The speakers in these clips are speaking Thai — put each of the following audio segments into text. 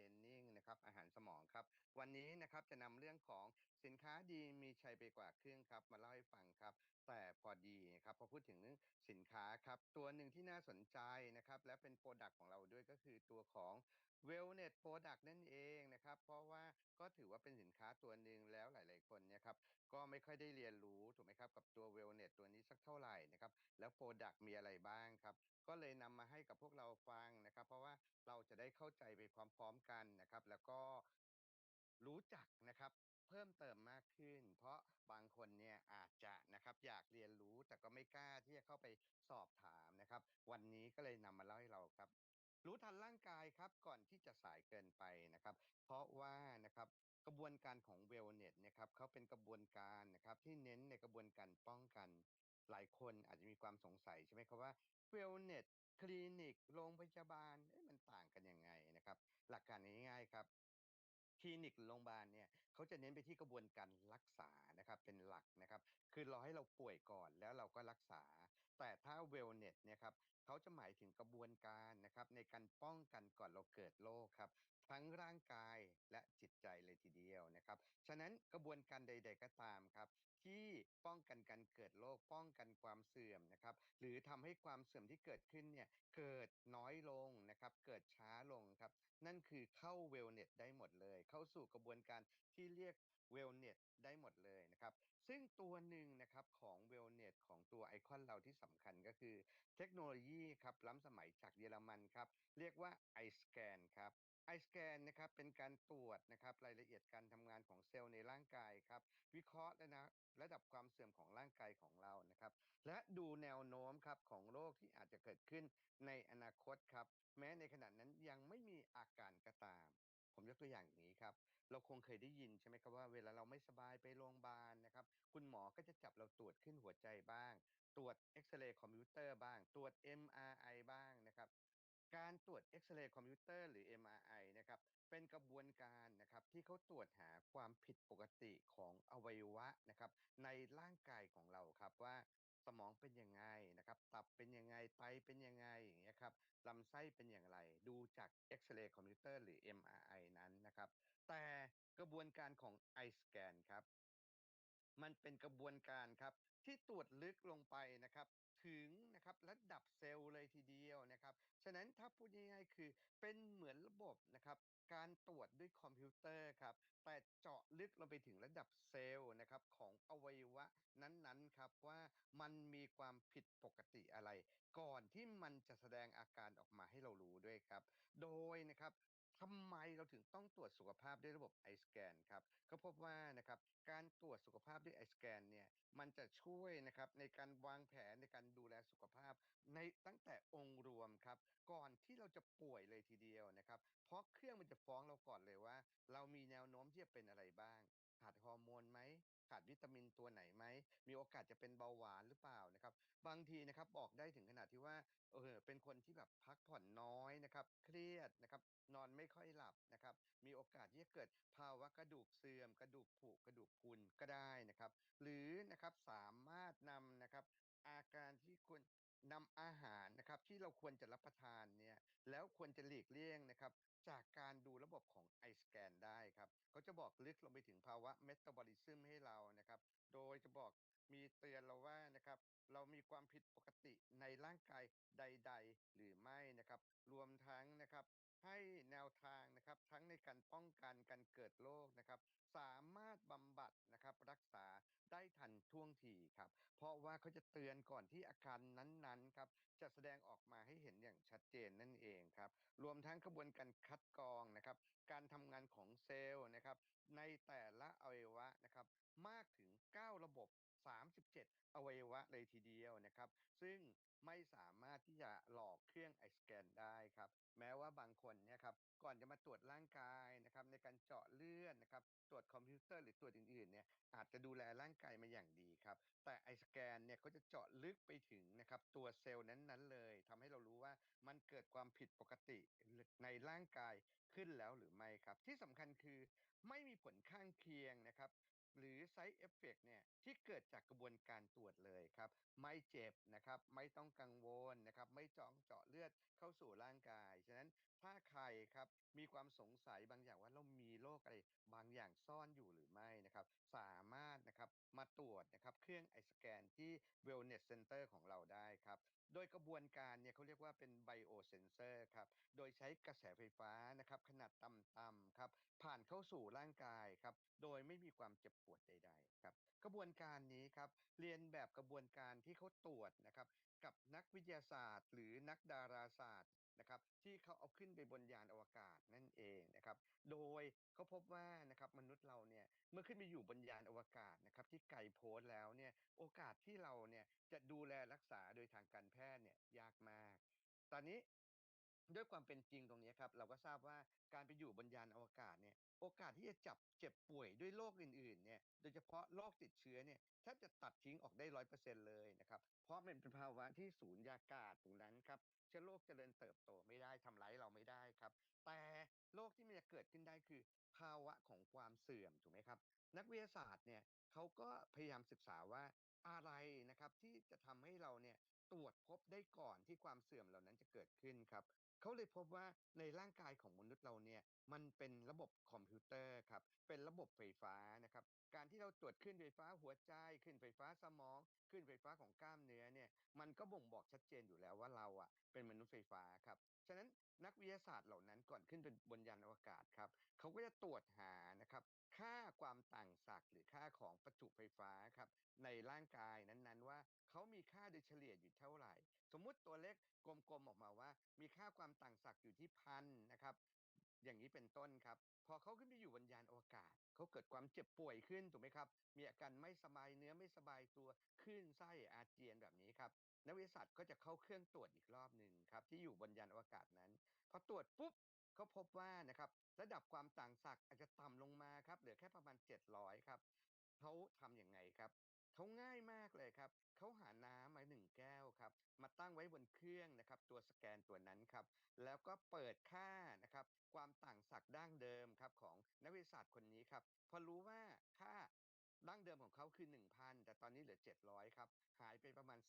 que นะครับอาหารสมองครับ วันนี้นะครับจะนำเรื่องของสินค้าดีมีชัยไปกว่าครึ่งครับมาเล่าให้ฟังครับ แต่พอดีครับพอพูดถึงเรื่องสินค้าครับ ตัวหนึ่งที่น่าสนใจนะครับและเป็นโปรดักต์ของเราด้วยก็คือตัวของ Wellness Product นั่นเองนะครับ เพราะว่าก็ถือว่าเป็นสินค้าตัวหนึ่งแล้วหลาย ๆ คนเนี่ยครับก็ไม่ค่อยได้เรียนรู้ถูกไหมครับกับตัว Wellness ตัวนี้สักเท่าไหร่นะครับแล้วโปรดักต์มีอะไรบ้างครับก็เลยนำมาให้กับพวกเราฟังนะครับ เพราะว่าเราจะได้เข้าใจไปพร้อม ๆ กันนะครับ แล้วก็รู้จักนะครับเพิ่มเติมมากขึ้น เพราะบางคนเนี่ยอาจจะนะครับอยากเรียนรู้แต่ก็ไม่กล้าที่จะเข้าไปสอบถามนะครับ วันนี้ก็เลยนำมาเล่าให้เราครับ รู้ทันร่างกายครับก่อนที่จะสายเกินไปนะครับ เพราะว่านะครับกระบวนการของเวลเนสเนี่ยครับเขาเป็นกระบวนการนะครับที่เน้นในกระบวนการป้องกัน หลายคนอาจจะมีความสงสัยใช่ไหมครับว่าเวลเนสคลินิกโรงพยาบาลมันต่างกันยังไง นะครับ หลักการง่ายๆครับคลินิกโรงพยาบาลเนี่ยเขาจะเน้นไปที่กระบวนการรักษานะครับเป็นหลักนะครับ คือรอให้เราป่วยก่อนแล้วเราก็รักษา แต่ถ้าเวลเนสเนี่ยครับเขาจะหมายถึงกระบวนการนะครับในการป้องกันก่อนเราเกิดโรคครับทั้งร่างกายและจิตใจเลยทีเดียวนะครับ ฉะนั้นกระบวนการใด ๆก็ตามครับ ที่ป้องกันการเกิดโรคป้องกันความเสื่อมนะครับ หรือทำให้ความเสื่อมที่เกิดขึ้นเนี่ยเกิดน้อยลงนะครับเกิดช้าลงครับ นั่นคือเข้าเวลเนสได้หมดเลย เข้าสู่กระบวนการที่เรียกเวลเนสได้หมดเลยนะครับ ซึ่งตัวหนึ่งนะครับของเวลเนสของตัวไอคอนเราที่สำคัญก็คือ เทคโนโลยีครับล้ำสมัยจากเยอรมันครับ เรียกว่า iScan ครับ iScan นะครับเป็นการตรวจนะครับรายละเอียดการทำงานของเซลล์ในร่างกายครับวิเคราะห์และนะระดับความเสื่อมของร่างกายของเรานะครับ และดูแนวโน้มครับของโรคที่อาจจะเกิดขึ้นในอนาคตครับ แม้ในขณะนั้นยังไม่มีอาการก็ตาม ผมยกตัวอย่างอย่างนี้ครับ เราคงเคยได้ยินใช่ไหมครับว่าเวลาเราไม่สบายไปโรงพยาบาลนะครับ คุณหมอก็จะจับเราตรวจขึ้นหัวใจบ้าง ตรวจเอ็กซเรย์คอมพิวเตอร์บ้าง ตรวจ MRI บ้างนะครับ การตรวจเอ็กซเรย์คอมพิวเตอร์หรือ MRI นะครับเป็นกระบวนการนะครับที่เขาตรวจหาความผิดปกติของอวัยวะนะครับในร่างกายของเราครับว่าสมองเป็นยังไงนะครับ ตับเป็นยังไง ไตเป็นยังไงอย่างเงี้ยครับลำไส้เป็นอย่างไร ดูจากเอ็กซเรย์คอมพิวเตอร์หรือ MRI นั้นนะครับ แต่กระบวนการของ iScan ครับ มันเป็นกระบวนการครับ ที่ตรวจลึกลงไปนะครับ ถึงนะครับระดับเซลล์เลยทีเดียวนะครับ ฉะนั้นถ้าพูดง่ายๆคือเป็นเหมือนระบบนะครับ การตรวจด้วยคอมพิวเตอร์ครับ แต่เจาะลึกลงไปถึงระดับเซลล์นะครับของอวัยวะนั้นๆครับว่ามันมีความผิดปกติอะไร ก่อนที่มันจะแสดงอาการออกมาให้เรารู้ด้วยครับ โดยนะครับ ทำไมเราถึงต้องตรวจสุขภาพด้วยระบบไอสแกนครับก็พบว่านะครับการตรวจสุขภาพด้วยไอสแกนเนี่ยมันจะช่วยนะครับในการวางแผนในการดูแลสุขภาพ ในตั้งแต่องค์รวมครับ ก่อนที่เราจะป่วยเลยทีเดียวนะครับ เพราะเครื่องมันจะฟ้องเราก่อนเลยว่า เรามีแนวโน้มที่จะเป็นอะไรบ้าง ขาดฮอร์โมนไหมขาดวิตามินตัวไหนไหม มีโอกาสจะเป็นเบาหวานหรือเปล่านะครับ บางทีนะครับบอกได้ถึงขนาดที่ว่า เออ เป็นคนที่แบบพักผ่อนน้อยนะครับ เครียดนะครับ นอนไม่ค่อยหลับนะครับ มีโอกาสที่จะเกิดภาวะกระดูกเสื่อม กระดูกผุ กระดูกพรุนก็ได้นะครับ หรือนะครับสามารถนำนะครับอาการที่ควร นำอาหารนะครับที่เราควรจะรับประทานเนี่ยแล้วควรจะหลีกเลี่ยงนะครับจากการดูระบบของไอสแกนได้ครับเขาจะบอกลึกลงไปถึงภาวะเมตาบอลิซึมให้เรานะครับ โดยจะบอกมีเตือนเราว่านะครับเรามีความผิดปกติในร่างกายใด ๆ หรือไม่นะครับ รวมทั้งนะครับ ให้แนวทางนะครับทั้งในการป้องกันการเกิดโรคนะครับ สามารถบำบัดนะครับรักษาได้ทันท่วงทีครับ เพราะว่าเขาจะเตือนก่อนที่อาการนั้นๆครับจะแสดงออกมาให้เห็นอย่างชัดเจนนั่นเองครับ รวมทั้งกระบวนการคัดกรองนะครับ การทำงานของเซลล์นะครับ ในแต่ละอวัยวะนะครับ มากถึง 9 ระบบ 37 อวัยวะเลยทีเดียวนะครับ ซึ่งไม่สามารถที่จะหลอกเครื่อง iScan ได้ครับ แม้ว่าบางคนเนี่ยครับก่อนจะมาตรวจร่างกายนะครับในการเจาะเลือดนะครับตรวจคอมพิวเตอร์หรือตรวจอื่นๆเนี่ยอาจจะดูแลร่างกายมาอย่างดีครับ แต่ iScan เนี่ยเขาจะเจาะลึกไปถึงนะครับตัวเซลล์นั้นๆเลยทำให้เรารู้ว่ามันเกิดความผิดปกติในร่างกายขึ้นแล้วหรือไม่ครับ ที่สำคัญคือไม่มีผลข้างเคียงนะครับ หรือ side effect เนี่ยที่เกิดจากกระบวนการตรวจเลยครับ ไม่เจ็บนะครับ ไม่ต้องกังวลนะครับ ไม่เจองเจาะเลือดเข้าสู่ร่างกาย ฉะนั้น ถ้าใครครับมีความสงสัยบางอย่างว่าเรามีโรคอะไรบางอย่างซ่อนอยู่หรือไม่นะครับ สามารถนะครับมาตรวจนะครับเครื่องไอสแกนที่ Wellness Center ของเราได้ครับ โดยกระบวนการเนี่ยเขาเรียกว่าเป็น Biosensor ครับ โดยใช้กระแสไฟฟ้านะครับขนาดต่ำๆครับผ่านเข้าสู่ร่างกายครับ โดยไม่มีความเจ็บปวดใด ๆ ครับ กระบวนการนี้ครับเรียนแบบกระบวนการที่เขาตรวจนะครับกับนักวิทยาศาสตร์ หรือนักดาราศาสตร์นะครับที่เขาเอาขึ้นไปบนยานอวกาศนั่นเองนะครับโดยเขาพบว่านะครับมนุษย์เราเนี่ยเมื่อขึ้นไปอยู่บนยานอวกาศนะครับที่ไกลโพ้นแล้วเนี่ยโอกาสที่เราเนี่ยจะดูแลรักษาโดยทางการแพทย์เนี่ยยากมาก ตอนนี้ ด้วยความเป็นจริงตรงนี้ครับเราก็ทราบว่าการไปอยู่บนยานอวกาศเนี่ยโอกาสที่จะจับเจ็บป่วยด้วยโรคอื่นๆเนี่ยโดยเฉพาะโรคติดเชื้อเนี่ยแทบจะตัดทิ้งออกได้ร้อยเปอร์เซ็นเลยนะครับเพราะมันเป็นภาวะที่สูญญากาศตรงนั้นครับเชื้อโรคเจริญเติบโตไม่ได้ทำร้ายเราไม่ได้ครับ แต่โรคที่มันจะเกิดขึ้นได้คือ ภาวะของความเสื่อมถูกไหมครับ นักวิทยาศาสตร์เนี่ยเขาก็พยายามศึกษาว่าอะไรนะครับที่จะทำให้เราเนี่ย ตรวจพบได้ก่อนที่ความเสื่อมเหล่านั้นจะเกิดขึ้นครับเขาเลยพบว่าในร่างกายของมนุษย์เราเนี่ยมันเป็นระบบคอมพิวเตอร์ครับเป็นระบบไฟฟ้านะครับการที่เราตรวจขึ้นไฟฟ้าหัวใจขึ้นไฟฟ้าสมอง ขึ้นไฟฟ้าของกล้ามเนื้อเนี่ยมันก็บ่งบอกชัดเจนอยู่แล้วว่าเราอะเป็นมนุษย์ไฟฟ้าครับฉะนั้นนักวิทยาศาสตร์เหล่านั้นก่อนขึ้นเป็นบนยานอวกาศครับเขาก็จะตรวจหานะครับ ค่าความต่างศักย์หรือค่าของประจุไฟฟ้าครับในร่างกายนั้นๆ ว่าเขามีค่าโดยเฉลี่ยอยู่เท่าไหร่ สมมุติตัวเลขกลมๆออกมาว่า มีค่าความต่างศักย์อยู่ที่พันนะครับ อย่างนี้เป็นต้นครับ พอเขาขึ้นไปอยู่บนยานอวกาศเขาเกิดความเจ็บป่วยขึ้นถูกไหมครับ มีอาการไม่สบายเนื้อไม่สบายตัวขึ้นไส้อาเจียนแบบนี้ครับนักวิทยาศาสตร์ก็จะเข้าเครื่องตรวจอีกรอบหนึ่งครับที่อยู่บนยานอวกาศนั้นพอตรวจปุ๊บ เขาพบว่านะครับระดับความต่างศักย์อาจจะต่ำลงมาครับเหลือแค่ประมาณ 700 ครับเขาทำอย่างไงครับเขาง่ายมากเลยครับเขาหาน้ำมาหนึ่งแก้วครับมาตั้งไว้บนเครื่องนะครับตัวสแกนตัวนั้นครับแล้วก็เปิดค่านะครับความต่างศักย์ดั้งเดิมครับของนักวิทยาศาสตร์คนนี้ครับพอรู้ว่าค่า ดั้งเดิมของเขาคือ 1,000 แต่ตอนนี้เหลือ 700 ครับ หายไปประมาณ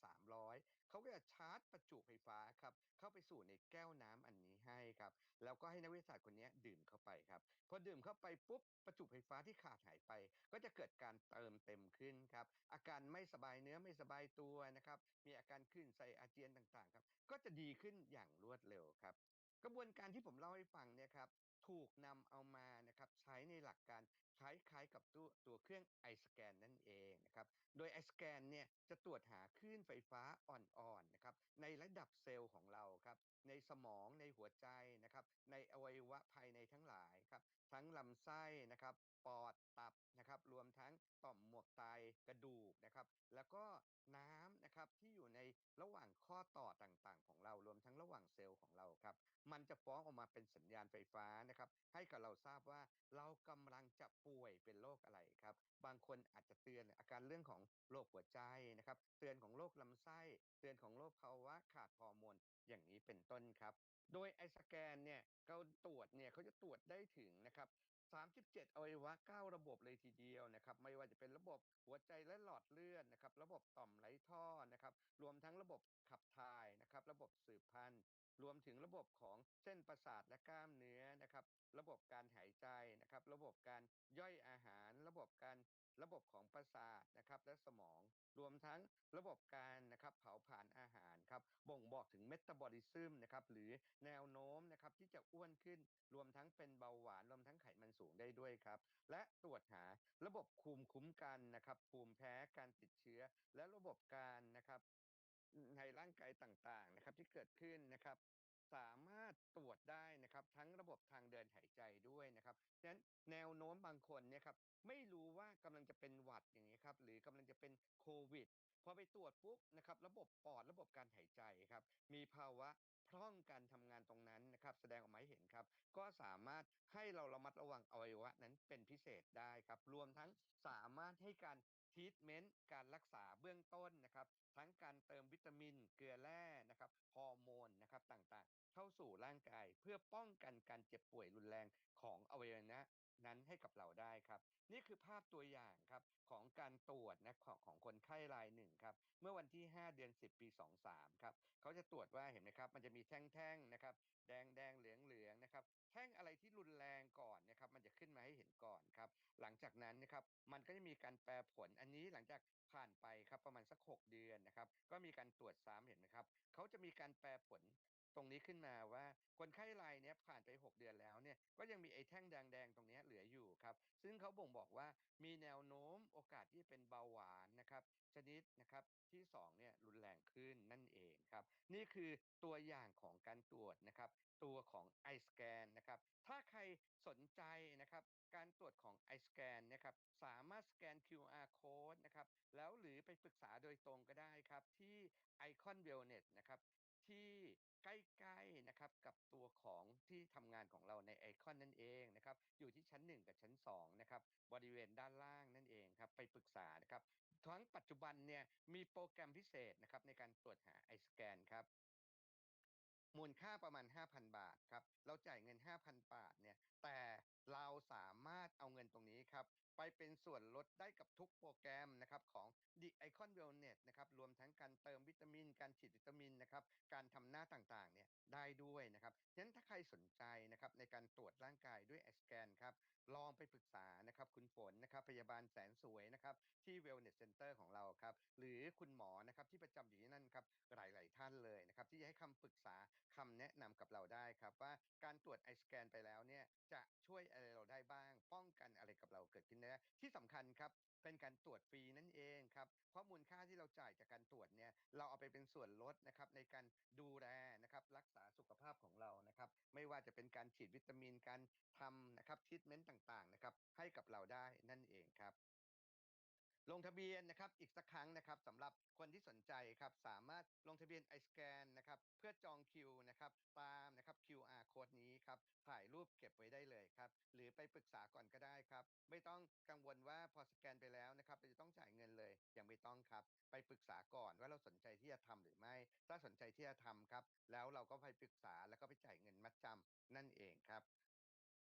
300 เขาก็จะชาร์จประจุไฟฟ้าครับเข้าไปสู่ในแก้วน้ำอันนี้ให้ครับแล้วก็ให้นักวิทยาศาสตร์คนนี้ดื่มเข้าไปครับพอดื่มเข้าไปปุ๊บประจุไฟฟ้าที่ขาดหายไป ก็จะเกิดการเติมเต็มขึ้นครับอาการไม่สบายเนื้อไม่สบายตัวนะครับมีอาการขึ้นไส้อาเจียนต่างๆครับก็จะดีขึ้นอย่างรวดเร็วครับกระบวนการที่ผมเล่าให้ฟังเนี่ยครับ ถูกนำเอามานะครับใช้ในหลักการคล้ายๆกับตัวตัวเครื่องไอสแกนนั่นเองนะครับ โดยไอสแกนเนี่ยจะตรวจหาคลื่นไฟฟ้าอ่อนๆนะครับในระดับเซลล์ของเราครับในสมองในหัวใจนะครับในอวัยวะภายในทั้งหลายครับทั้งลำไส้นะครับปอดตับนะครับรวมทั้งต่อมหมวกไตกระดูกนะครับแล้วก็น้ำนะครับที่อยู่ในระหว่างข้อต่อต่างๆ ของเรารวมทั้งระหว่างเซลล์ของเราครับมันจะฟ้องออกมาเป็นสัญญาณไฟฟ้านะครับ ให้กับเราทราบว่าเรากำลังจะป่วยเป็นโรคอะไรครับ บางคนอาจจะเตือนอาการเรื่องของโรคหัวใจนะครับ เตือนของโรคลำไส้ เตือนของโรคภาวะขาดฮอร์โมนอย่างนี้เป็นต้นครับ โดยไอสแกนเนี่ยเขาตรวจเนี่ยเขาจะตรวจได้ถึงนะครับ37อวัยวะ9ระบบเลยทีเดียวนะครับ ไม่ว่าจะเป็นระบบหัวใจและหลอดเลือดนะครับ ระบบต่อมไหลท่อนะครับ รวมทั้งระบบขับถ่ายนะครับ ระบบสืบพันธุ์รวมถึงระบบของเส้นประสาทและกล้ามเนื้อนะครับ ระบบการหายใจนะครับ ระบบการย่อยอาหาร ระบบการระบบของประสาทนะครับและสมอง รวมทั้งระบบการนะครับเผาผลาญอาหารครับบ่งบอกถึงเมตาบอลิซึมนะครับหรือแนวโน้มนะครับที่จะอ้วนขึ้น รวมทั้งเป็นเบาหวานรวมทั้งไขมันสูงได้ด้วยครับ และตรวจหาระบบภูมิคุ้มกันนะครับภูมิแพ้การติดเชื้อ และระบบการนะครับ ในร่างกายต่างๆนะครับที่เกิดขึ้นนะครับ สามารถตรวจได้นะครับ ทั้งระบบทางเดินหายใจด้วยนะครับฉะนั้นแนวโน้มบางคนเนี่ยครับไม่รู้ว่ากำลังจะเป็นหวัดอย่างนี้ครับหรือกำลังจะเป็นโควิดพอไปตรวจปุ๊บนะครับระบบปอดระบบการหายใจครับมีภาวะพร่องการทำงานตรงนั้นนะครับ แสดงออกมาให้เห็นครับ ก็สามารถให้เราระมัดระวังอวัยวะนั้นเป็นพิเศษได้ครับ รวมทั้งสามารถให้การ ทีทเมนต์การรักษาเบื้องต้นนะครับ ทั้งการเติมวิตามิน เกลือแร่นะครับฮอร์โมนนะครับต่างๆ เข้าสู่ร่างกายเพื่อป้องกันการเจ็บป่วยรุนแรงของอวัยวนะ นั้นให้กับเราได้ครับ นี่คือภาพตัวอย่างครับของการตรวจนะของของคนไข้รายหนึ่งครับเมื่อวันที่ 5 เดือน 10 ปี 23ครับเขาจะตรวจว่าเห็นไหมครับ มันจะมีแท่งๆนะครับแดงแดงเหลืองเหลืองนะครับแท่งอะไรที่รุนแรงก่อนนะครับมันจะขึ้นมาให้เห็นก่อนครับ หลังจากนั้นนะครับมันก็จะมีการแปรผลอันนี้หลังจากผ่านไปครับประมาณสัก 6 เดือนนะครับ ก็มีการตรวจซ้ำเห็นไหมครับเขาจะมีการแปรผลตรงนี้ขึ้นมาว่าคนไข้รายนี้ผ่านไป 6 เดือนแล้วเนี่ยก็ยังมีไอ้แท่งแดงๆตรงนี้เหลืออยู่ครับ ซึ่งเขาบ่งบอกว่ามีแนวโน้มโอกาสที่เป็นเบาหวานนะครับชนิดนะครับที่2เนี่ยรุนแรงขึ้นนั่นเองครับ นี่คือตัวอย่างของการตรวจนะครับ ตัวของ iScan นนะครับ ถ้าใครสนใจนะครับ การตรวจของ iScan นะครับ สามารถสแกน QR code นะครับ แล้วหรือไปปรึกษาโดยตรงก็ได้ครับ ที่ Icon Wellness นะครับ ที่ใกล้ๆนะครับกับตัวของที่ทำงานของเราในไอคอนนั่นเองนะครับอยู่ที่ชั้น 1 กับชั้น2นะครับบริเวณด้านล่างนั่นเองครับไปปรึกษานะครับทั้งปัจจุบันเนี่ยมีโปรแกรมพิเศษนะครับในการตรวจหาไอสแกนครับ มูลค่าประมาณ 5,000 บาทครับเราจ่ายเงิน 5,000 บาทเนี่ยแต่เราสามารถเอาเงินตรงนี้ครับไปเป็นส่วนลดได้กับทุกโปรแกรมนะครับของ The Icon Wellness นะครับรวมทั้งการเติมวิตามิน การฉีดวิตามินนะครับการทำหน้าต่างๆเนี่ยได้ด้วยนะครับฉะนั้นถ้าใครสนใจนะครับในการตรวจร่างกายด้วยไอสแกนครับลองไปปรึกษานะครับคุณฝนนะครับพยาบาลแสนสวยนะครับที่ Wellness Center ของเราครับหรือคุณหมอนะครับที่ประจำอยู่ที่นั่นครับหลาย ๆ ท่านเลยนะครับที่จะให้คำปรึกษาคำแนะนำกับเราได้ครับว่าการตรวจไอสแกนไปแล้วเนี่ยจะช่วยอะไรเราได้บ้าง ป้องกันอะไรกับเราเกิดขึ้นได้ที่สำคัญครับเป็นการตรวจฟรีนั่นเองครับ เพราะมูลค่าที่เราจ่ายจากการตรวจเนี่ยเราเอาไปเป็นส่วนลดนะครับในการดูแลนะครับรักษาสุขภาพของเรานะครับ ไม่ว่าจะเป็นการฉีดวิตามินการทำนะครับทรีทเมนต์ต่างๆนะครับให้กับเราได้นั่นเองครับ ลงทะเบียนนะครับอีกสักครั้งนะครับสำหรับคนที่สนใจครับสามารถลงทะเบียน iScan นนะครับเพื่อจองคิวนะครับตามนะครับ QR code นี้ครับถ่ายรูปเก็บไว้ได้เลยครับหรือไปปรึกษาก่อนก็ได้ครับไม่ต้องกังวลว่าพอสแกนไปแล้วนะครับเราจะต้องจ่ายเงินเลยยังไม่ต้องครับ ไปปรึกษาก่อนว่าเราสนใจที่จะทำหรือไม่ ถ้าสนใจที่จะทำครับแล้วเราก็ไปปรึกษาแล้วก็ไปจ่ายเงินมัดจำนั่นเองครับ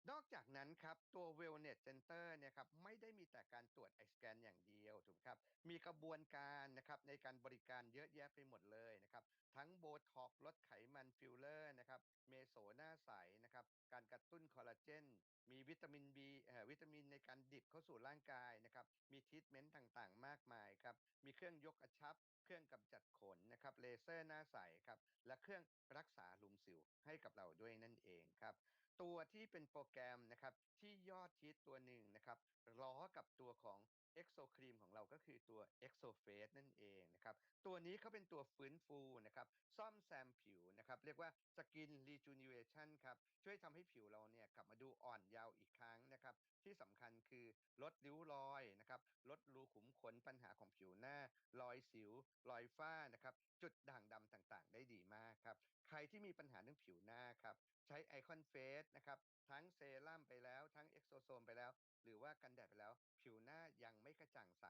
นอกจากนั้นครับตัว Wellness Center เนี่ยครับไม่ได้มีแต่การตรวจไอสแกนอย่างเดียวถูกครับมีกระบวนการนะครับในการบริการเยอะแยะไปหมดเลยนะครับทั้งโบท็อกลดไขมันฟิลเลอร์ นะครับเมโซหน้าใสนะครับการกระตุ้นคอลลาเจนมีวิตามิน B เอ่อวิตามินในการดิบเข้าสู่ร่างกายนะครับมีทรีทเมนต์ต่างๆ มากมายครับมีเครื่องยกกระชับ เครื่องกำจัดขนนะครับเลเซอร์หน้าใสครับและเครื่องรักษาลุมสิวให้กับเราด้วยนั่นเองครับตัวที่เป็นโปรแกรมนะครับที่ยอดฮิตตัวหนึ่งนะครับล้อกับตัวของ Exo Cream ของเราก็คือตัว Exo Face นั่นเองนะครับตัวนี้เขาเป็นตัวฟื้นฟูนะครับซ่อมแซมผิวนะครับเรียกว่า Skin Rejuvenation ครับ ช่วยทำให้ผิวเราเนี่ยกลับมาดูอ่อนเยาว์อีกครั้งนะครับ ที่สำคัญคือลดริ้วรอยนะครับ ลดรูขุมขนปัญหาของผิวหน้า รอยสิว รอยฝ้านะครับ จุดด่างดำต่างๆ ได้ดีมากครับ ใครที่มีปัญหาเรื่องผิวหน้าครับ ใช้ไอคอนเฟสนะครับ ทั้งเซรั่มไปแล้ว ทั้งเอ็กโซโซมไปแล้ว หรือว่ากันแดดไปแล้ว ผิวหน้ายังไม่กระจ่างใส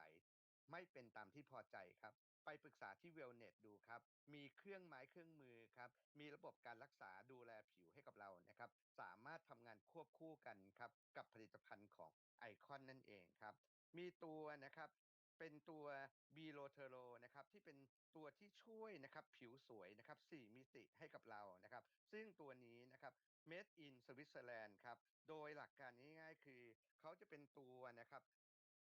ไม่เป็นตามที่พอใจครับ ไปปรึกษาที่เวลเน็ตดูครับ มีเครื่องไม้เครื่องมือครับ มีระบบการรักษาดูแลผิวให้กับเรานะครับ สามารถทำงานควบคู่กันครับ กับผลิตภัณฑ์ของไอคอนนั่นเองครับ มีตัวนะครับเป็นตัวบีโลเทโรนะครับที่เป็นตัวที่ช่วยนะครับผิวสวยนะครับ4มิติให้กับเรานะครับ ซึ่งตัวนี้นะครับ made in Switzerland ครับ โดยหลักการง่ายๆคือ เขาจะเป็นตัวนะครับ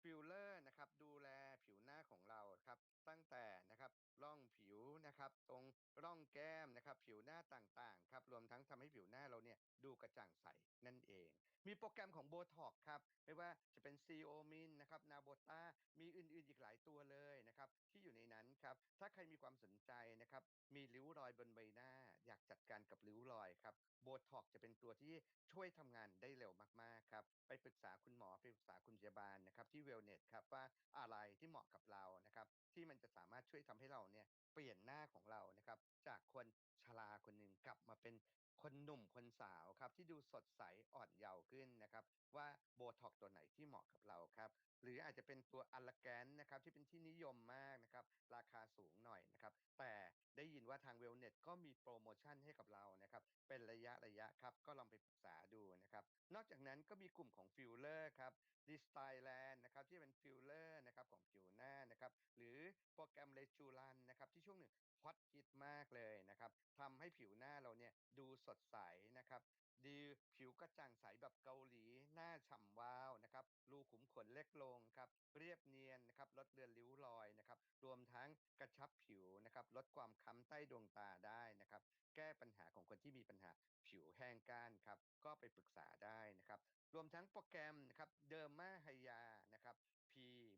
ฟิลเลอร์นะครับดูแลผิวหน้าของเราครับตั้งแต่นะครับร่องผิวนะครับ ตรงร่องแก้มนะครับ ผิวหน้าต่างๆครับรวมทั้งทำให้ผิวหน้าเราเนี่ยดูกระจ่างใสนั่นเอง มีโปรแกรมของโบท็อกครับ ไม่ว่าจะเป็นซีโอมินนะครับนาโบต้ามีอื่นๆอีกหลายตัวเลยนะครับ ที่อยู่ในนั้นครับ ถ้าใครมีความสนใจนะครับมีริ้วรอยบนใบหน้า อยากจัดการกับริ้วรอยครับโบท็อกจะเป็นตัวที่ช่วยทำงานได้เร็วมากๆครับไปปรึกษาคุณหมอไปปรึกษาคุณพยาบาลนะครับที่เวลเนสครับว่าอะไรที่เหมาะกับเรานะครับที่มันจะสามารถช่วยทำให้เราเนี่ยเปลี่ยนหน้าของเรานะครับจากคน ชราคนหนึ่งกลับมาเป็นคนหนุ่มคนสาวครับ ที่ดูสดใสอ่อนเยาว์ขึ้นนะครับ ว่าโบท็อกตัวไหนที่เหมาะกับเราครับ หรืออาจจะเป็นตัวอัลลแกนนะครับที่เป็นที่นิยมมากนะครับ ราคาสูงหน่อยนะครับ แต่ได้ยินว่าทางเวลเน็ตก็มีโปรโมชั่นให้กับเรานะครับ เป็นระยะระยะครับ ก็ลองไปปรึกษาดูนะครับ นอกจากนั้นก็มีกลุ่มของฟิลเลอร์ครับดิสไตแลนด์นะครับที่เป็นฟิลเลอร์นะครับของผิวหน้านะครับ หรือโปรแกรมเลจูรันนะครับที่ช่วงหนึ่งฮอตฮิตมากเลยนะครับทำให้ผิวหน้าเราเนี่ยดูสดใสนะครับ ดีผิวกระจ่างใสแบบเกาหลีหน้าฉ่ำวาวนะครับรูขุมขนเล็กลงครับเรียบเนียนนะครับลดเลือนริ้วรอยนะครับรวมทั้งกระชับผิวนะครับลดความค้ำใต้ดวงตาได้นะครับ แก้ปัญหาของคนที่มีปัญหาผิวแห้งก้านครับก็ไปปรึกษาได้นะครับ รวมทั้งโปรแกรมนะครับเดอร์มาไฮยานะครับ P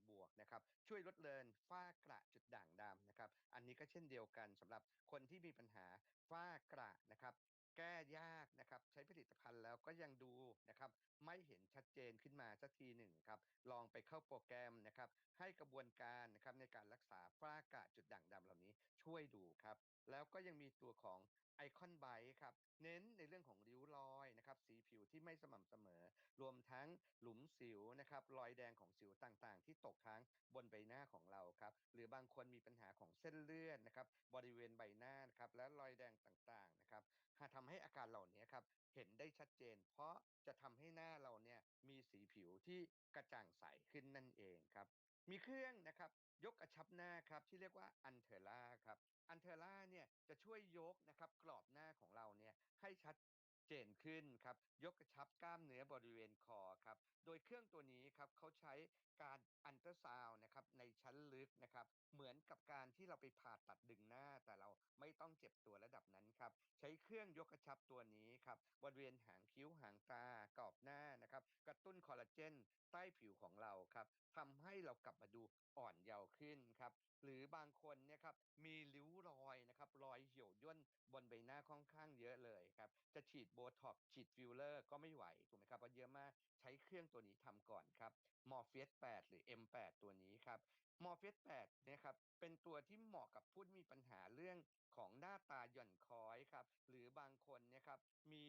บวกนะครับช่วยลดเลือนฝ้ากระจุดด่างดำนะครับ อันนี้ก็เช่นเดียวกันสำหรับคนที่มีปัญหาฝ้ากระนะครับ แก้ยากนะครับ ใช้ผลิตภัณฑ์แล้วก็ยังดูนะครับ ไม่เห็นชัดเจนขึ้นมาสักทีหนึ่งครับ ลองไปเข้าโปรแกรมนะครับ ให้กระบวนการนะครับในการรักษาฝ้ากระจุดด่างดำเหล่านี้ช่วยดูครับ แล้วก็ยังมีตัวของไอคอนไบครับเน้นในเรื่องของริ้วรอยนะครับสีผิวที่ไม่สม่ำเสมอ รวมทั้งหลุมสิวนะครับรอยแดงของสิวต่างๆ ที่ตกค้างบนใบหน้าของเราครับหรือบางคนมีปัญหาของเส้นเลือดนะครับบริเวณใบหน้านะครับและรอยแดงต่างๆนะครับหากทำให้อาการเหล่านี้ครับเห็นได้ชัดเจน เพราะจะทำให้หน้าเราเนี่ยมีสีผิวที่กระจ่างใสขึ้นนั่นเองครับ มีเครื่องนะครับยกกระชับหน้าครับที่เรียกว่าอันเทล่าครับอันเทล่าเนี่ยจะช่วยยกนะครับกรอบหน้าของเราเนี่ยให้ชัดเจนขึ้นครับยกกระชับกล้ามเนื้อบริเวณคอครับโดยเครื่องตัวนี้ครับเขาใช้การอันเตอร์ซ ในชั้นลึกนะครับเหมือนกับการที่เราไปผ่าตัดดึงหน้า แต่เราไม่ต้องเจ็บตัวระดับนั้นครับใช้เครื่องยกกระชับตัวนี้ครับบริเวณหางคิ้วหางตากรอบหน้านะครับกระตุ้นคอลลาเจนใต้ผิวของเราครับทำให้เรากลับมาดูอ่อนเยาว์ขึ้นครับหรือบางคนเนี่ยครับมีริ้วรอยนะครับรอยเหี่ยวย่นบนใบหน้าค่อนข้างเยอะเลยครับจะฉีดโบท็อกฉีดฟิลเลอร์ก็ไม่ไหวถูกไหมครับเพราะเยอะมากใช้เครื่องตัวนี้ทำก่อนครับมอร์เฟส8หรือ M8 ตัวนี้ครับมอร์เฟสแปดนะครับเป็นตัวที่เหมาะกับผู้ที่มีปัญหาเรื่อง ของหน้าตาหย่อนคล้อยครับหรือบางคนเนี่ยครับมี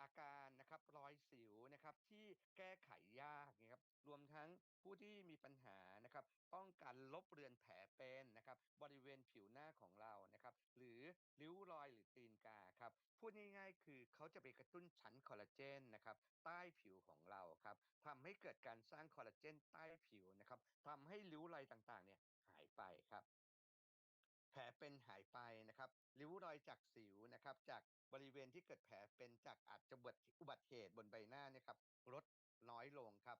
อาการนะครับรอยสิวนะครับที่แก้ไขยากนะครับรวมทั้งผู้ที่มีปัญหานะครับป้องกันลบเลือนแผลเป็นนะครับบริเวณผิวหน้าของเรานะครับหรือริ้วรอยหรือตีนกาครับพูดง่ายๆ คือเขาจะไปกระตุ้นชั้นคอลลาเจนนะครับใต้ผิวของเราครับทำให้เกิดการสร้างคอลลาเจนใต้ผิวนะครับทำให้ริ้วรอยต่างๆเนี่ยหายไปครับ แผลเป็นหายไปนะครับริ้วรอยจากสิวนะครับ จากบริเวณที่เกิดแผลเป็นจากอาจจะอุบัติเหตุบนใบหน้านะครับลดน้อยลงครับ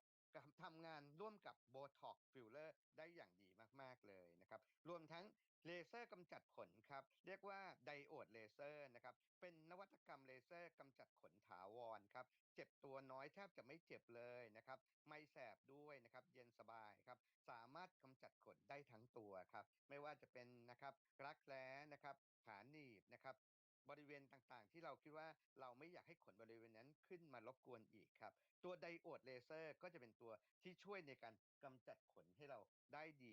ทำงานร่วมกับโบท็อกฟิลเลอร์ได้อย่างดีมาก ๆ เลยนะครับ รวมทั้งเลเซอร์กำจัดขนครับ เรียกว่าไดโอดเลเซอร์นะครับ เป็นนวัตกรรมเลเซอร์กำจัดขนถาวรครับ เจ็บตัวน้อยแทบจะไม่เจ็บเลยนะครับ ไม่แสบด้วยนะครับ เย็นสบายครับ สามารถกำจัดขนได้ทั้งตัวครับ ไม่ว่าจะเป็นนะครับรักแร้นะครับ ขาหนีบนะครับ บริเวณต่างๆ ที่เราคิดว่าเราไม่อยากให้ขนบริเวณนั้นขึ้นมารบกวนอีกครับ ตัวไดโอดเลเซอร์ก็จะเป็นตัวที่ช่วยในการกำจัดขนให้เราได้ดี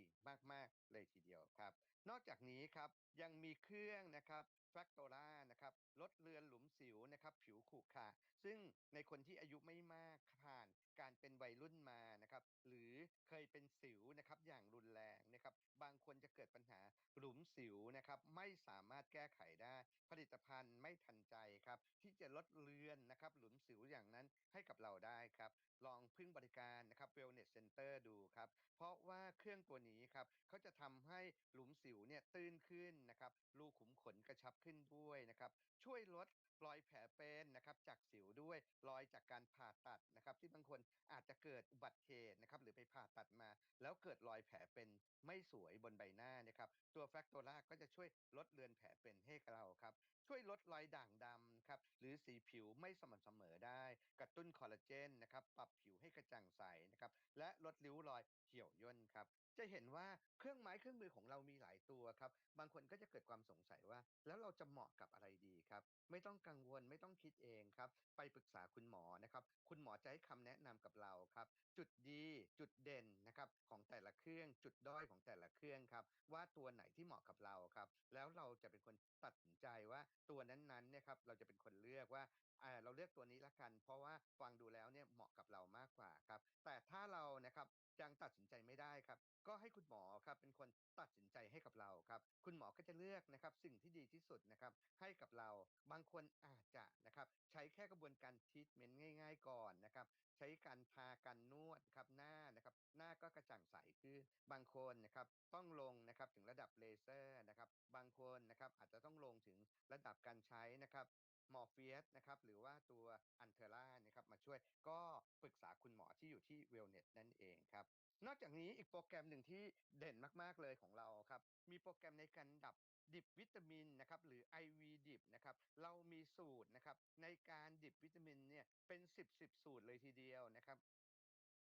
มากๆเลยทีเดียวครับ นอกจากนี้ครับยังมีเครื่องนะครับแฟกโตรานะครับลดเลือนหลุมสิวนะครับผิวขรุขระซึ่งในคนที่อายุไม่มากผ่านการเป็นวัยรุ่นมานะครับหรือเคยเป็นสิวนะครับอย่างรุนแรงนะครับบางคนจะเกิดปัญหาหลุมสิวนะครับไม่สามารถแก้ไขได้ ผลิตภัณฑ์ไม่ทันใจครับที่จะลดเลือนนะครับหลุมสิวอย่างนั้นให้กับเราได้ครับลองพึ่งบริการนะครับ Wellness Center ดูครับเพราะว่าเครื่องตัวนี้ครับเขาจะทำให้หลุมสิวเนี่ยตื้นขึ้นนะครับรูขุม ช่วยลด รอยแผลเป็นนะครับจากสิวด้วยรอยจากการผ่าตัดนะครับ ที่บางคนอาจจะเกิดอุบัติเหตุนะครับหรือไปผ่าตัดมา แล้วเกิดรอยแผลเป็นไม่สวยบนใบหน้านะครับตัวแฟกโตราก็จะช่วยลดเลือนแผลเป็นให้กับเราครับ ช่วยลดรอยด่างดำครับหรือสีผิวไม่สม่ำเสมอได้ กระตุ้นคอลลาเจนนะครับปรับผิวให้กระจ่างใสนะครับและลดริ้วรอยเหี่ยวย่นครับจะเห็นว่าเครื่องไม้เครื่องมือของเรามีหลายตัวครับ บางคนก็จะเกิดความสงสัยว่า แล้วเราจะเหมาะกับอะไรดีครับ ไม่ต้องกังวลไม่ต้องคิดเองครับ ไปปรึกษาคุณหมอนะครับ คุณหมอจะให้คำแนะนำกับเราครับ จุดดีจุดเด่นนะครับของแต่ละเครื่องจุดด้อยของแต่ละเครื่องครับ ว่าตัวไหนที่เหมาะกับเราครับ แล้วเราจะเป็นคนตัดสินใจว่าตัวนั้นๆเนี่ยครับเราจะเป็นคนเลือกว่าเราเลือกตัวนี้ละกัน เพราะว่าฟังดูแล้วเนี่ยเหมาะกับเรามากกว่าครับ แต่ถ้าเรานะครับยังตัดสินใจไม่ได้ครับ ก็ให้คุณหมอครับเป็นคนตัดสินใจให้กับเราครับ คุณหมอก็จะเลือกนะครับ สิ่งที่ดีที่สุดนะครับ ให้กับเราบางคนอาจจะนะครับใช้แค่กระบวนการทีทเมนต์ง่าย ๆ ก่อนนะครับ ใช้การทาการนวดครับหน้านะครับ หน้าก็กระจ่างใสขึ้นบางคนนะครับต้องลงนะครับถึงระดับเลเซอร์นะครับ บางคนนะครับอาจจะต้องลงถึงระดับการใช้นะครับ Morpheus นะครับหรือว่าตัว Anthera นะครับมาช่วยก็ปรึกษาคุณหมอที่อยู่ที่ Wellness นั่นเองครับ นอกจากนี้อีกโปรแกรมหนึ่งที่เด่นมาก ๆ เลยของเราครับ มีโปรแกรมในการดับดิบวิตามินนะครับหรือ IV ดิบนะครับเรามีสูตรนะครับในการดิบวิตามินเนี่ยเป็นสิบสิบสูตรเลยทีเดียวนะครับ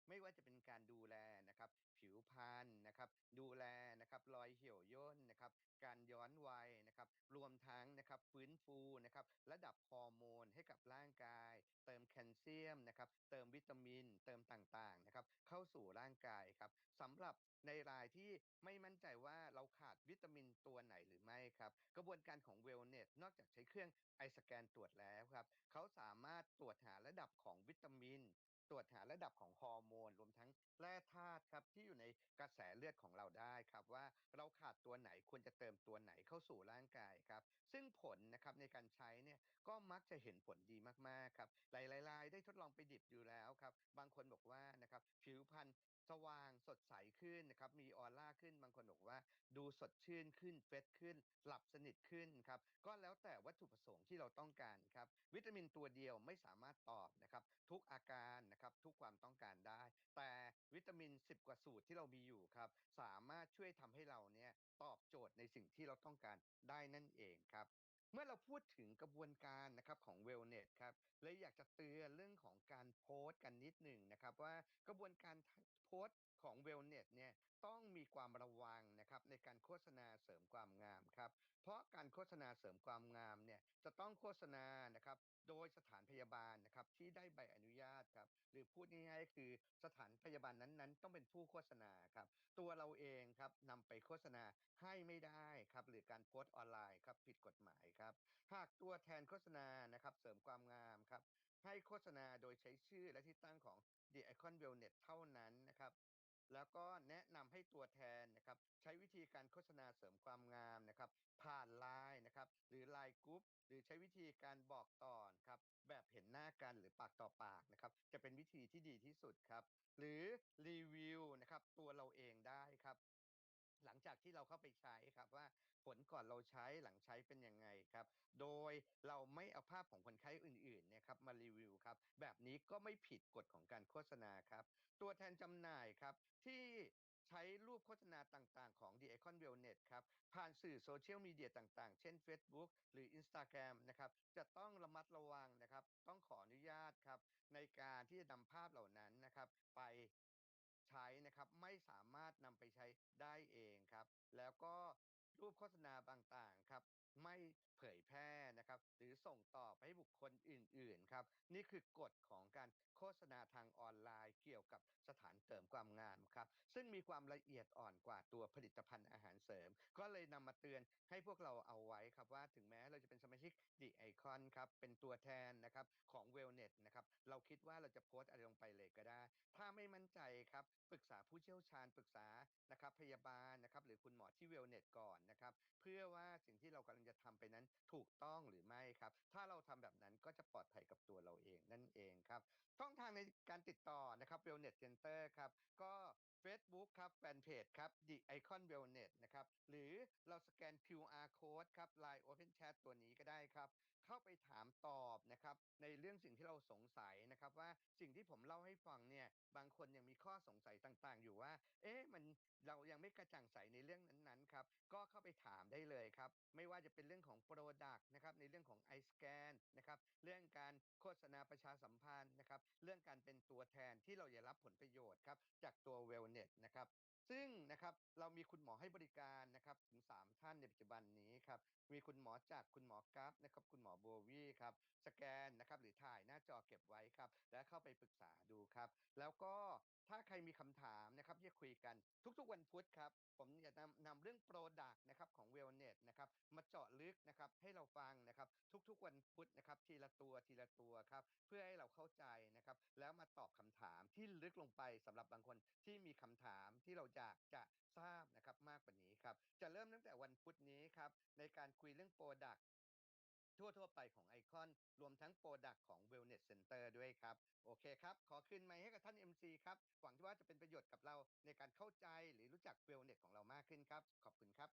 ไม่ว่าจะเป็นการดูแลนะครับผิวพรรณนะครับดูแลนะครับรอยเหี่ยวย่นนะครับการย้อนวัยนะครับรวมทั้งนะครับฟื้นฟูนะครับระดับฮอร์โมนให้กับร่างกาย เติมแคลเซียมนะครับเติมวิตามิน เติมต่างๆนะครับเข้าสู่ร่างกายครับสำหรับในรายที่ไม่มั่นใจว่าเราขาดวิตามินตัวไหนหรือไม่ครับ กระบวนการของ Wellness นอกจากใช้เครื่องไอสแกนตรวจแล้วครับเขาสามารถตรวจหาระดับของวิตามิน ตรวจหาระดับของฮอร์โมนรวมทั้งแร่ธาตุครับที่อยู่ในกระแสเลือดของเราได้ครับว่าเราขาดตัวไหนควรจะเติมตัวไหนเข้าสู่ร่างกายครับซึ่งผลนะครับในการใช้เนี่ยก็มักจะเห็นผลดีมากๆครับหลายๆรายได้ทดลองไปดิบอยู่แล้วครับบางคนบอกว่านะครับผิวพรรณสว่างสดใสขึ้นนะครับมีออร่าขึ้นบางคนบอกว่า ดูสดชื่นขึ้นเฟสขึ้น หลับสนิทขึ้นครับก็แล้วแต่วัตถุประสงค์ที่เราต้องการครับวิตามินตัวเดียวไม่สามารถตอบนะครับทุกอาการนะครับทุกความต้องการได้ แต่วิตามิน 10 กว่าสูตรที่เรามีอยู่ครับ สามารถช่วยทำให้เราเนี่ยตอบโจทย์ในสิ่งที่เราต้องการได้นั่นเองครับเมื่อเราพูดถึงกระบวนการนะครับของเวลเนสครับเลยอยากจะเตือนเรื่องของการโพสต์กันนิดหนึ่งนะครับว่ากระบวนการ โพสต์ของ Wellness เนี่ยต้องมีความระวังนะครับในการโฆษณาเสริมความงามครับ เพราะการโฆษณาเสริมความงามเนี่ยจะต้องโฆษณานะครับโดยสถานพยาบาลนะครับที่ได้ใบอนุญาตครับหรือพูดง่ายๆคือสถานพยาบาลนั้นๆ ต้องเป็นผู้โฆษณาครับตัวเราเองครับนำไปโฆษณาให้ไม่ได้ครับหรือการโพสต์ออนไลน์ครับผิดกฎหมายครับหากตัวแทนโฆษณานะครับเสริมความงามครับ ให้โฆษณาโดยใช้ชื่อและที่ตั้งของ The Icon Wellness เท่านั้นนะครับ แล้วก็แนะนำให้ตัวแทนนะครับใช้วิธีการโฆษณาเสริมความงามนะครับ ผ่านไลน์นะครับหรือไลน์กรุ๊ปหรือใช้วิธีการบอกต่อครับแบบเห็นหน้ากันหรือปากต่อปากนะครับ จะเป็นวิธีที่ดีที่สุดครับ หรือรีวิวนะครับตัวเราเองได้ครับ หลังจากที่เราเข้าไปใช้ครับว่าผลก่อนเราใช้หลังใช้เป็นยังไงครับ โดยเราไม่เอาภาพของคนไข้อื่นๆเนี่ยครับมารีวิวครับ แบบนี้ก็ไม่ผิดกฎของการโฆษณาครับ ตัวแทนจำหน่ายครับที่ใช้รูปโฆษณาต่างๆ ของ The Icon Wellness ครับ ผ่านสื่อโซเชียลมีเดียต่างๆ เช่น Facebook หรือ Instagram นะครับ จะต้องระมัดระวังนะครับ ต้องขออนุญาตครับ ในการที่จะนำภาพเหล่านั้นนะครับ ไป ช้นะครับไม่สามารถนำไปใช้ได้เองครับแล้วก็รูปโฆษณาต่างๆครับ ไม่เผยแพร่นะครับ หรือส่งต่อไปให้บุคคลอื่น ๆ ครับ นี่คือกฎของการโฆษณาทางออนไลน์เกี่ยวกับสถานเสริมความงามครับ ซึ่งมีความละเอียดอ่อนกว่าตัวผลิตภัณฑ์อาหารเสริม ก็เลยนำมาเตือนให้พวกเราเอาไว้ครับว่าถึงแม้เราจะเป็นสมาชิกดีไอคอนครับ เป็นตัวแทนนะครับของ Wellness นะครับเราคิดว่าเราจะโพสต์อะไรลงไปเลยก็ได้ ถ้าไม่มั่นใจครับปรึกษาผู้เชี่ยวชาญปรึกษานะครับพยาบาลนะครับหรือคุณหมอที่ Wellness ก่อนนะครับเพื่อว่าสิ่งที่เรากำลังจะทำไปนั้นถูกต้องหรือไม่ครับ ถ้าเราทำแบบนั้นก็จะปลอดภัยกับตัวเราเองนั่นเองครับ ช่องทางในการติดต่อนะครับ Wellness Center ครับ ก็ Facebook ครับแฟนเพจครับ The Icon Wellness นะครับ หรือเราสแกน QR Code ครับ Line Open Chat ตัวนี้ก็ได้ครับ เข้าไปถามตอบนะครับในเรื่องสิ่งที่เราสงสัยนะครับว่าสิ่งที่ผมเล่าให้ฟังเนี่ยบางคนยังมีข้อสงสัยต่างๆ อยู่ว่า เอ๊ะมันเรายังไม่กระจ่างใสในเรื่องนั้นๆครับก็เข้าไปถามได้เลยครับไม่ว่าจะเป็นเรื่องของ Product นะครับในเรื่องของ i scan นะครับเรื่องการโฆษณาประชาสัมพันธ์นะครับเรื่องการเป็นตัวแทนที่เราจะรับผลประโยชน์ครับจากตัว Wellness นะครับ ซึ่งนะครับเรามีคุณหมอให้บริการนะครับถึง 3 ท่านในปัจจุบันนี้ครับมีคุณหมอจากคุณหมอกราฟนะครับคุณหมอโบวีครับสแกนนะครับหรือถ่ายหน้าจอเก็บไว้ครับแล้วเข้าไปปรึกษาดูครับ แล้วก็ถ้าใครมีคำถามนะครับที่จะคุยกันทุกๆวันพุธครับผมจะนำนำเรื่อง Product นะครับของ Wellness นะครับมาเจาะลึกนะครับให้เราฟังนะครับทุกๆวันพุธนะครับทีละตัวทีละตัวครับเพื่อให้เราเข้าใจนะครับแล้วมาตอบคำถามที่ลึกลงไปสำหรับบางคนที่มีคำถามที่เราจากจะทราบนะครับมากกว่านี้ครับ จะเริ่มตั้งแต่วันพุธนี้ครับ ในการคุยเรื่องโปรดักทั่วทั่วๆไปของไอคอน รวมทั้งโปรดักของ Wellness Center ด้วยครับ โอเคครับ ขอคืนไมให้กับท่าน MC ครับ หวังว่าจะเป็นประโยชน์กับเราในการเข้าใจหรือรู้จัก Wellness ของเรามากขึ้นครับ ขอบคุณครับ